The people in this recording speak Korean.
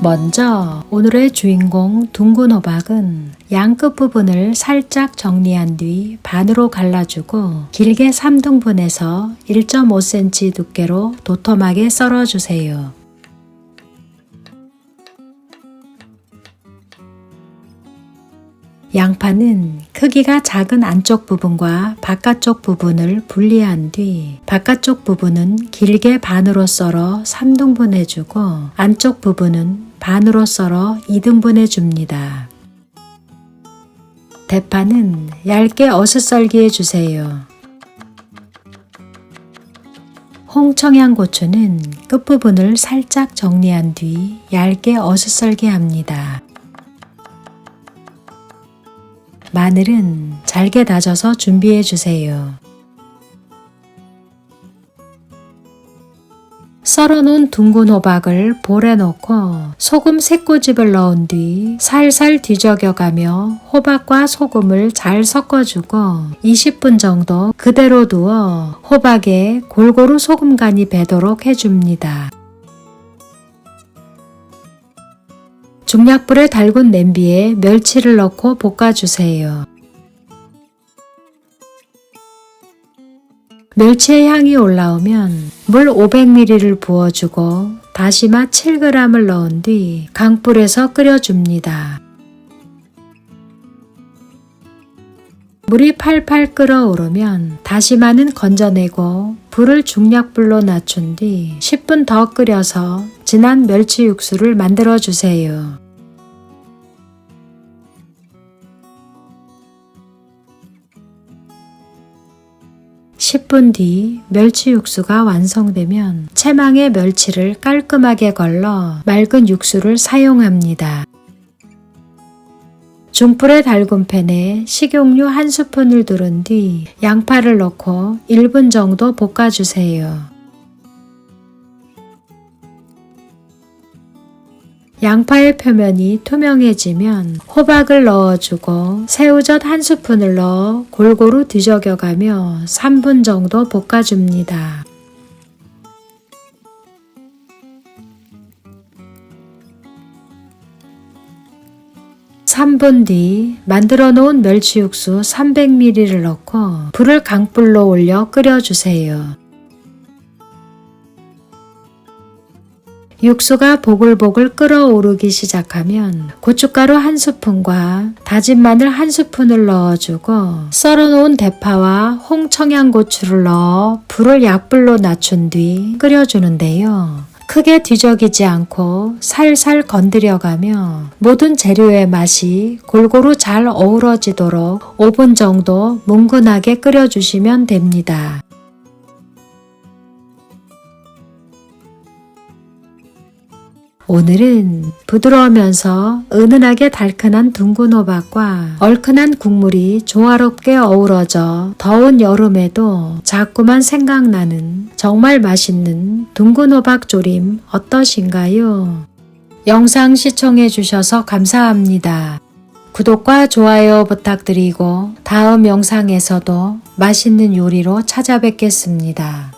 먼저 오늘의 주인공 둥근 호박은 양 끝 부분을 살짝 정리한 뒤 반으로 갈라주고 길게 3등분해서 1.5cm 두께로 도톰하게 썰어주세요. 양파는 크기가 작은 안쪽 부분과 바깥쪽 부분을 분리한 뒤 바깥쪽 부분은 길게 반으로 썰어 3등분 해주고 안쪽 부분은 반으로 썰어 2등분 해 줍니다. 대파는 얇게 어슷썰기 해 주세요. 홍청양 고추는 끝부분을 살짝 정리한 뒤 얇게 어슷썰기 합니다. 마늘은 잘게 다져서 준비해 주세요. 썰어놓은 둥근 호박을 볼에 넣고 소금 3꼬집을 넣은 뒤 살살 뒤적여가며 호박과 소금을 잘 섞어주고 20분 정도 그대로 두어 호박에 골고루 소금간이 배도록 해줍니다. 중약불에 달군 냄비에 멸치를 넣고 볶아주세요. 멸치의 향이 올라오면 물 500ml를 부어주고 다시마 7g을 넣은 뒤 강불에서 끓여줍니다. 물이 팔팔 끓어오르면 다시마는 건져내고 불을 중약불로 낮춘 뒤 10분 더 끓여서 진한 멸치 육수를 만들어 주세요. (10분) 뒤 멸치 육수가 완성되면 채망에 멸치를 깔끔하게 걸러 맑은 육수를 사용합니다. 중불에 달군 팬에 식용유 한 스푼을 두른 뒤 양파를 넣고 1분 정도 볶아주세요. 양파의 표면이 투명해지면 호박을 넣어주고 새우젓 한 스푼을 넣어 골고루 뒤적여가며 3분 정도 볶아줍니다. 3분 뒤 만들어 놓은 멸치 육수 300ml를 넣고 불을 강불로 올려 끓여주세요. 육수가 보글보글 끓어오르기 시작하면 고춧가루 한 스푼과 다진 마늘 한 스푼을 넣어주고 썰어놓은 대파와 홍청양고추를 넣어 불을 약불로 낮춘 뒤 끓여주는데요. 크게 뒤적이지 않고 살살 건드려가며 모든 재료의 맛이 골고루 잘 어우러지도록 5분 정도 뭉근하게 끓여주시면 됩니다. 오늘은 부드러우면서 은은하게 달큰한 둥근 호박과 얼큰한 국물이 조화롭게 어우러져 더운 여름에도 자꾸만 생각나는 정말 맛있는 둥근 호박 조림 어떠신가요? 영상 시청해 주셔서 감사합니다. 구독과 좋아요 부탁드리고 다음 영상에서도 맛있는 요리로 찾아뵙겠습니다.